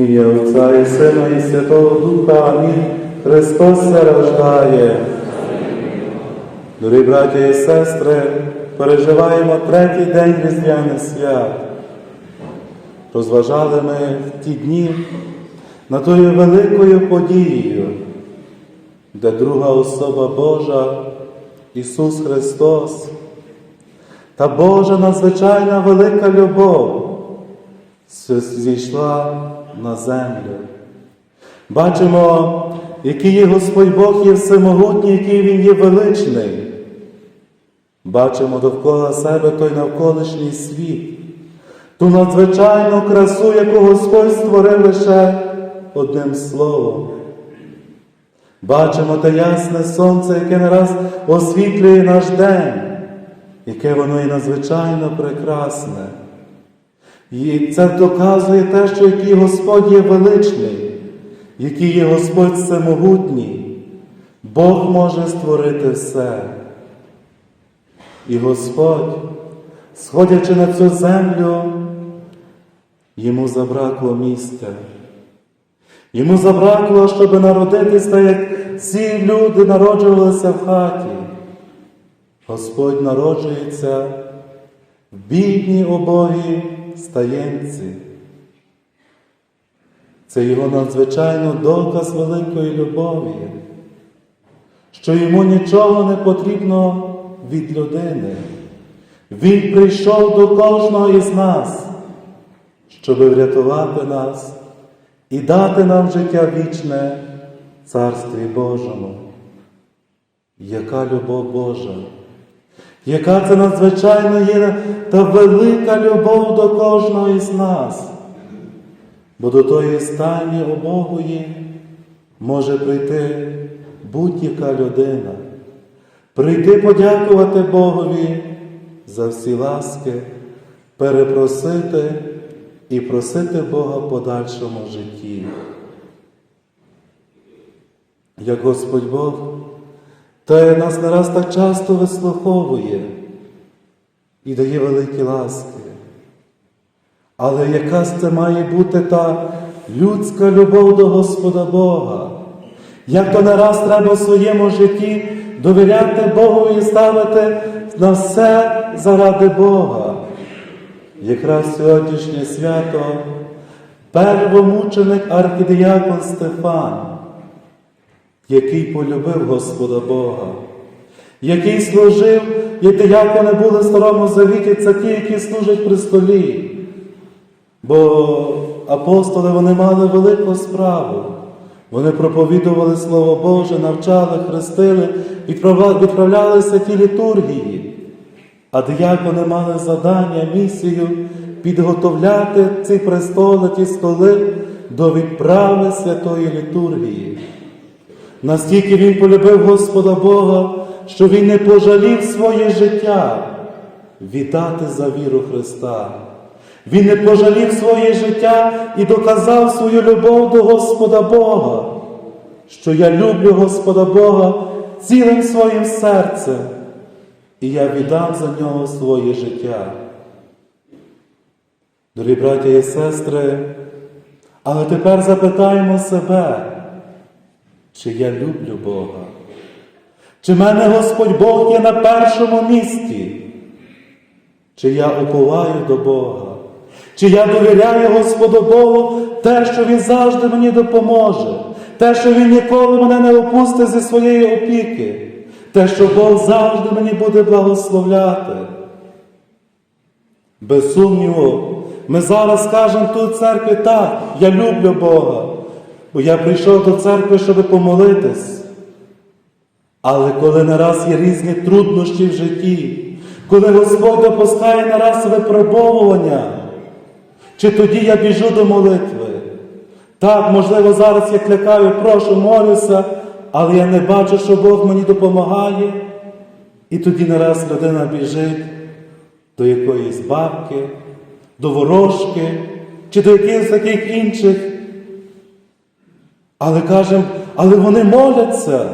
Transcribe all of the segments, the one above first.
Ім'я Отця і Сина, і Святого Духа. Амінь. Христос се рождає. Дорогі браття і сестри, переживаємо третій день Різдвяних свят. Розважали ми в ті дні над тою великою подією, де друга особа Божа, Ісус Христос, та Божа надзвичайна велика любов зійшла на землю. Бачимо, який є Господь Бог є всемогутній, який Він є величний. Бачимо довкола себе той навколишній світ, ту надзвичайну красу, яку Господь створив лише одним словом. Бачимо те ясне сонце, яке не раз освітлює наш день, яке воно є надзвичайно прекрасне. І це доказує те, що який Господь є величний, який є Господь всемогутній, Бог може створити все. І Господь, сходячи на цю землю, йому забракло місця. Йому забракло, щоб народитись, так як всі люди народжувалися в хаті. Господь народжується в бідній обогій стаєнці. Це його надзвичайно доказ великої любові, що йому нічого не потрібно від людини. Він прийшов до кожного із нас, щоб врятувати нас і дати нам життя вічне Царстві Божому. Яка любов Божа! Яка це надзвичайно є та велика любов до кожного із нас, бо до тої стані обогої може прийти будь-яка людина, прийти подякувати Богові за всі ласки, перепросити і просити Бога в подальшому житті. Як Господь Бог та нас не раз так часто вислуховує і дає великі ласки. Але яка ж це має бути та людська любов до Господа Бога? Як то не раз треба в своєму житті довіряти Богу і ставити на все заради Бога? Якраз сьогоднішнє свято первомученик архідіякон Стефан який полюбив Господа Бога, який служив, і диякони були в Старому Завіті, це ті, які служать при столі. Бо апостоли вони мали велику справу. Вони проповідували Слово Боже, навчали, хрестили, відправлялися ті літургії. А диякони мали завдання, місію підготовляти ці престоли, ті столи до відправи святої літургії. Настільки він полюбив Господа Бога, що він не пожалів своє життя віддати за віру Христа. Він не пожалів своє життя і доказав свою любов до Господа Бога, що я люблю Господа Бога цілим своїм серцем, і я віддам за нього своє життя. Дорогі браття і сестри, але тепер запитаємо себе чи я люблю Бога? Чи мене Господь Бог є на першому місці? Чи я уповаю до Бога? Чи я довіряю Господу Богу те, що Він завжди мені допоможе, те, що Він ніколи мене не опустить зі своєї опіки, те, що Бог завжди мені буде благословляти? Без сумніву, ми зараз скажемо тут в церкві так, я люблю Бога. Бо я прийшов до церкви, щоб помолитись. Але коли нараз є різні труднощі в житті, коли Господь допускає нараз випробовування, чи тоді я біжу до молитви? Так, можливо, зараз я кликаю, прошу, молюся, але я не бачу, що Бог мені допомагає. І тоді нараз людина біжить до якоїсь бабки, до ворожки, чи до якихось таких інших. Але кажемо, але вони моляться.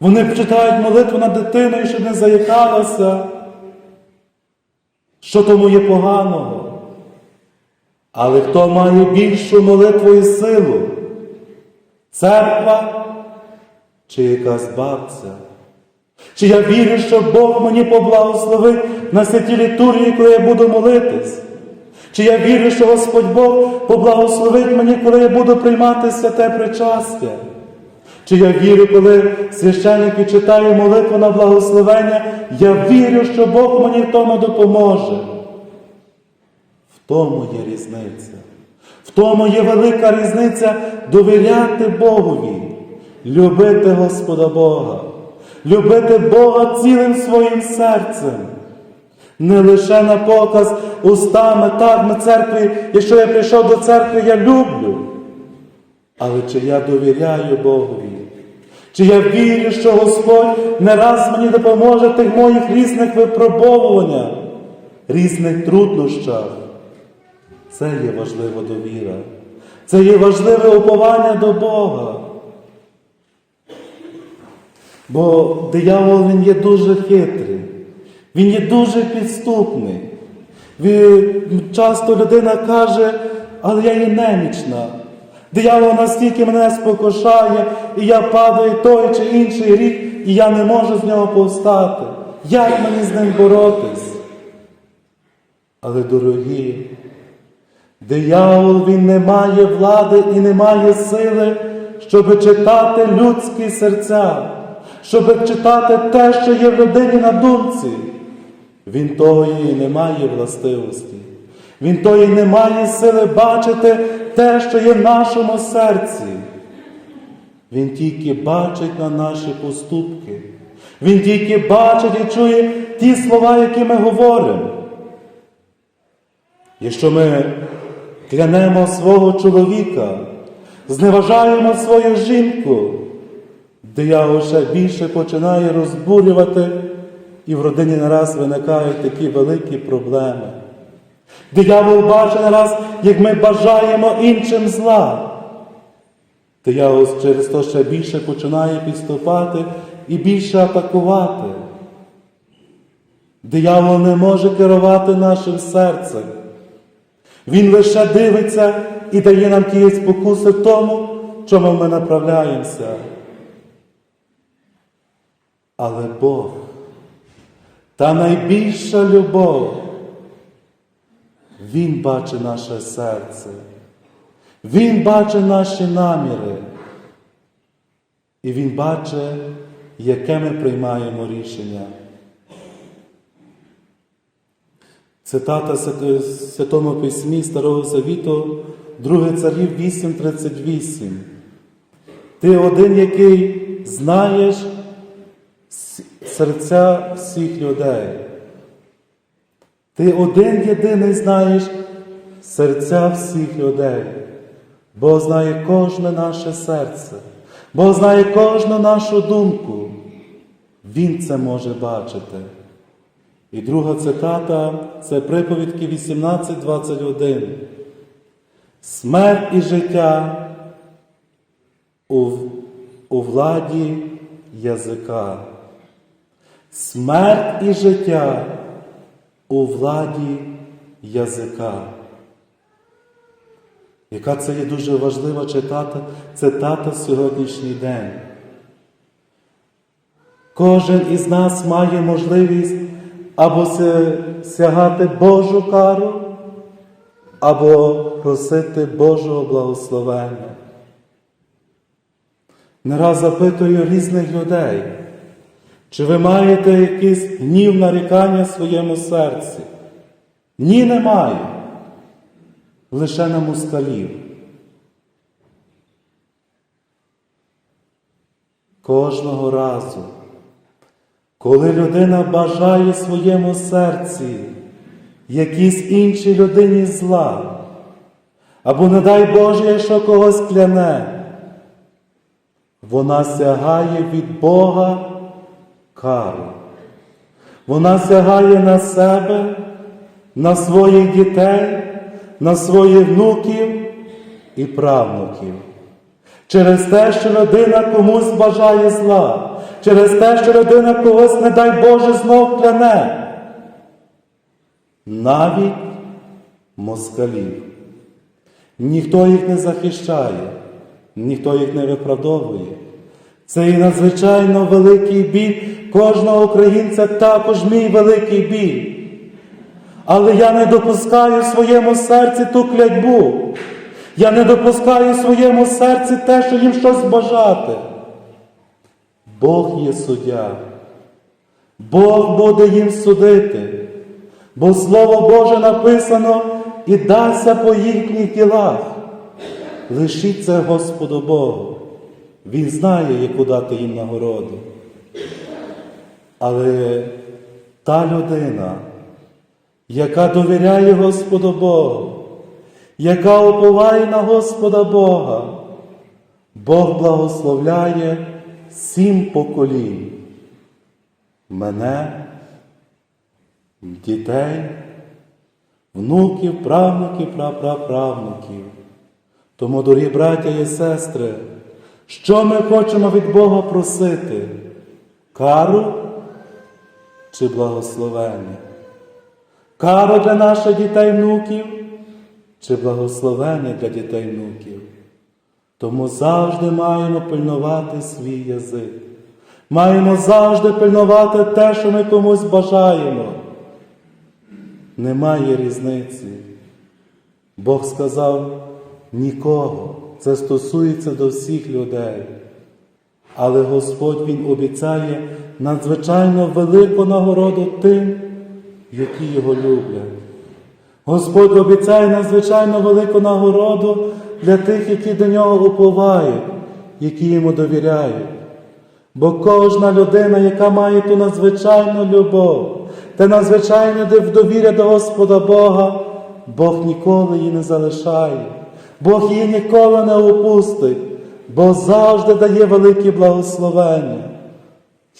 Вони читають молитву над дитиною, щоб не заїкалася. Що тому є поганого? Але хто має більшу молитву і силу? Церква чи якась бабця? Чи я вірю, що Бог мені поблагословить на святій літургії, коли я буду молитись? Чи я вірю, що Господь Бог поблагословить мені, коли я буду приймати святе причастя? Чи я вірю, коли священники читає молитву на благословення, я вірю, що Бог мені в тому допоможе. В тому є різниця. В тому є велика різниця довіряти Богові, любити Господа Бога, любити Бога цілим своїм серцем. Не лише на показ устами, так на церкві, якщо я прийшов до церкви, я люблю. Але чи я довіряю Богові? Чи я вірю, що Господь не раз мені допоможе в тих моїх різних випробовуваннях, різних труднощах? Це є важлива довіра. Це є важливе уповання до Бога. Бо диявол він є дуже хитрий, він є дуже підступний. Часто людина каже, але я є немічна. Диявол настільки мене спокушає, і я падаю той чи інший рік, і я не можу з нього повстати. Як мені з ним боротись? Але, дорогі, диявол він не має влади і не має сили, щоб читати людські серця, щоб читати те, що є в людині на думці. Він тої не має властивості. Він тої не має сили бачити те, що є в нашому серці. Він тільки бачить на наші поступки. Він тільки бачить і чує ті слова, які ми говоримо. Якщо ми клянемо свого чоловіка, зневажаємо свою жінку, диявол ще більше починає розбурювати, і в родині нараз виникають такі великі проблеми. Диявол бачить нараз, як ми бажаємо іншим зла. Диявол через то ще більше починає підступати і більше атакувати. Диявол не може керувати нашим серцем. Він лише дивиться і дає нам ті спокуси в тому, чому ми направляємося. Але Бог, та найбільша любов, Він бачить наше серце, Він бачить наші наміри, і Він бачить, яке ми приймаємо рішення. Цитата Святому Письмі Старого Завіту, 2 царів 8.38. Ти один, який знаєш серця всіх людей. Ти один єдиний знаєш серця всіх людей. Бог знає кожне наше серце, Бог знає кожну нашу думку. Він це може бачити. І друга цитата це приповідки 18.21. Смерть і життя у, у владі язика. Смерть і життя у владі язика. Яка це є дуже важлива читати, цитата сьогоднішній день. Кожен із нас має можливість або сягати Божу кару, або просити Божого благословення. Не раз запитую різних людей, чи ви маєте якийсь гнів нарікання в своєму серці? Ні, немає. Лише на москалів. Кожного разу, коли людина бажає своєму серці якійсь іншій людині зла, або, не дай Боже, якщо когось кляне, вона сягає від Бога кару. Вона сягає на себе, на своїх дітей, на своїх внуків і правнуків. Через те, що людина комусь бажає зла, через те, що людина когось, не дай Боже, знов кляне. Навіть москалів. ніхто їх не захищає, ніхто їх не виправдовує. Це і надзвичайно великий біль кожного українця також мій великий біль. Але я не допускаю своєму серці ту клятьбу. Я не допускаю своєму серці те, що їм щось бажати. Бог є суддя. Бог буде їм судити, бо Слово Боже написано і дасться по їхніх ділах. Лишіться Господу Богу. Він знає, яку дати їм нагороду. Але та людина, яка довіряє Господу Богу, яка уповає на Господа Бога, Бог благословляє сім поколінь. Мене, дітей, внуків, правнуків, прапраправнуків. Тому, дорогі браття і сестри, що ми хочемо від Бога просити? Кару чи благословення? Кару для наших дітей внуків чи благословення для дітей внуків? Тому завжди маємо пильнувати свій язик. Маємо завжди пильнувати те, що ми комусь бажаємо. Немає різниці. Бог сказав нікого. Це стосується до всіх людей. Але Господь Він обіцяє надзвичайно велику нагороду тим, які його люблять. Господь обіцяє надзвичайно велику нагороду для тих, які до нього уповають, які йому довіряють. Бо кожна людина, яка має ту надзвичайну любов, те надзвичайне довір'я до Господа Бога, Бог ніколи її не залишає, Бог її ніколи не опустить, бо завжди дає великі благословення.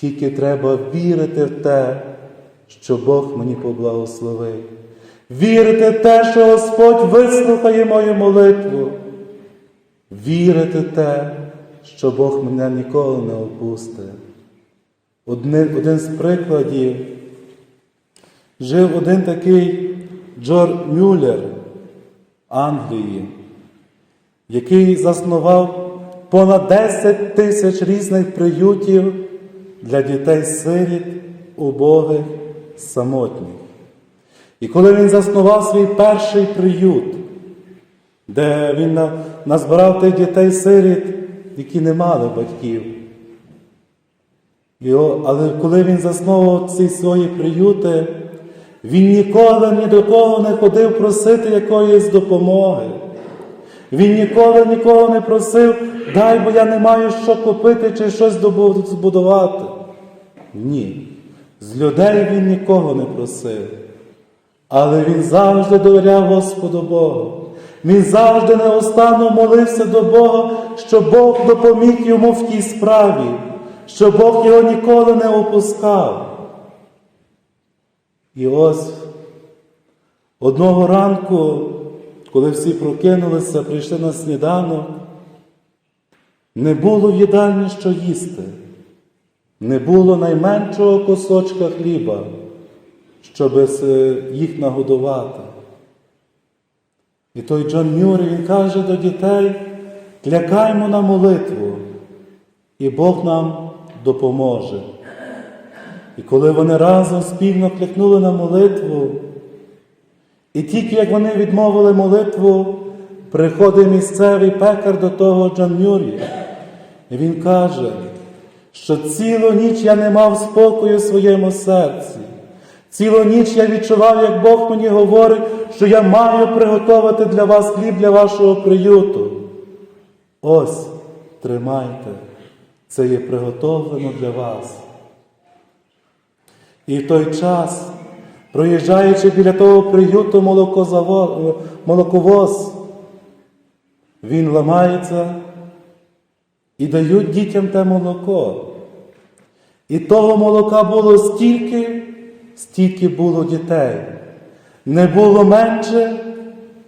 Тільки треба вірити в те, що Бог мені поблагословив. Вірити в те, що Господь вислухає мою молитву. Вірити в те, що Бог мене ніколи не опустить. Один, один з прикладів жив один такий Джор Мюллер Англії, який заснував понад 10 тисяч різних приютів для дітей сиріт, убогих, самотніх. І коли він заснував свій перший приют, де він на- назбирав тих дітей сиріт, які не мали батьків. Але коли він засновував ці свої приюти, він ніколи ні до кого не ходив просити якоїсь допомоги. Він ніколи нікого не просив, дай, бо я не маю що купити чи щось збудувати. Ні. З людей він нікого не просив. Але він завжди довіряв Господу Богу. Він завжди неостанно молився до Бога, щоб Бог допоміг йому в тій справі, що Бог його ніколи не опускав. І ось одного ранку, коли всі прокинулися, прийшли на сніданок, не було в їдальні що їсти, не було найменшого кусочка хліба, щоб е, їх нагодувати. І той Джон Мюррей, він каже до дітей, клякаймо на молитву, і Бог нам допоможе. І коли вони разом спільно клякнули на молитву, і тільки як вони відмовили молитву, приходить місцевий пекар до того Джон Мюррі, і він каже, що цілу ніч я не мав спокою в своєму серці. Цілу ніч я відчував, як Бог мені говорить, що я маю приготувати для вас хліб для вашого приюту. Ось, тримайте, це є приготовлено для вас. І в той час, проїжджаючи біля того приюту молоковоз, він ламається і дають дітям те молоко. І того молока було стільки, стільки було дітей. Не було менше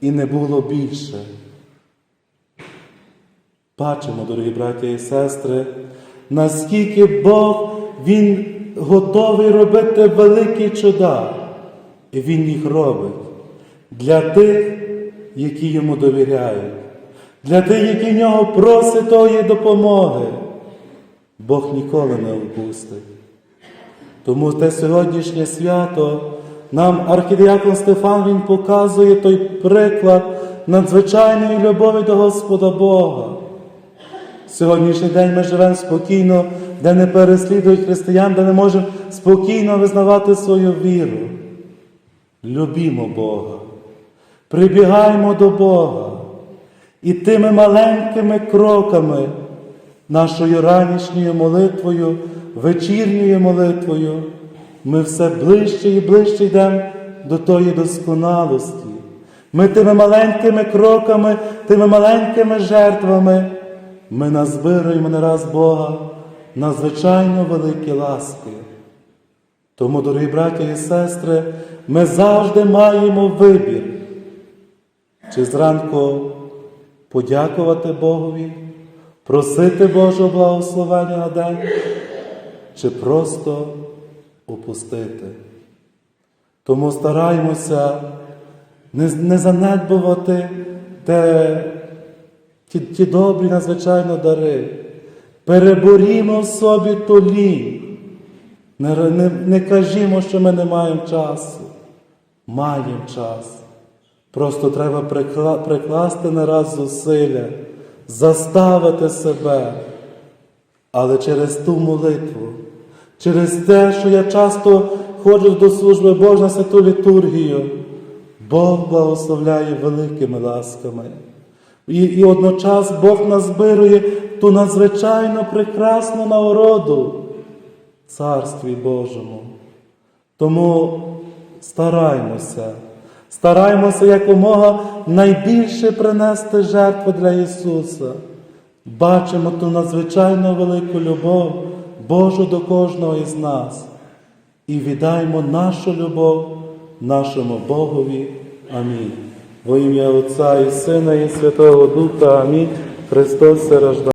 і не було більше. Бачимо, дорогі браті і сестри, наскільки Бог Він готовий робити великі чуда, і Він їх робить для тих, які йому довіряють, для тих, які в нього просять тої допомоги. Бог ніколи не опустить. Тому те сьогоднішнє свято нам архідіакон Стефан він показує той приклад надзвичайної любові до Господа Бога. Сьогоднішній день ми живемо спокійно, де не переслідують християн, де не можемо спокійно визнавати свою віру. Любімо Бога, прибігаємо до Бога і тими маленькими кроками, нашою ранішньою молитвою, вечірньою молитвою, ми все ближче і ближче йдемо до тої досконалості. Ми тими маленькими кроками, тими маленькими жертвами, ми назбируємо не раз Бога надзвичайно великі ласки. Тому, дорогі браття і сестри, ми завжди маємо вибір, чи зранку подякувати Богові, просити Божого благословення на день, чи просто опустити. Тому стараємося не, не занедбувати те, ті, ті добрі надзвичайно дари. Переборімо в собі ту лінь. Не, не, не кажімо, що ми не маємо часу. Маємо час. Просто треба прикла, прикласти не раз зусилля, заставити себе. Але через ту молитву, через те, що я часто ходжу до служби Божої на святу літургію, Бог благословляє великими ласками. І, і одночас Бог назбирує ту надзвичайно прекрасну нагороду Царстві Божому. Тому стараймося, стараймося якомога найбільше принести жертву для Ісуса. Бачимо ту надзвичайно велику любов Божу до кожного із нас і віддаймо нашу любов нашому Богові. Амінь. Во ім'я Отця і Сина, і Святого Духа. Амінь. Христос се рождає.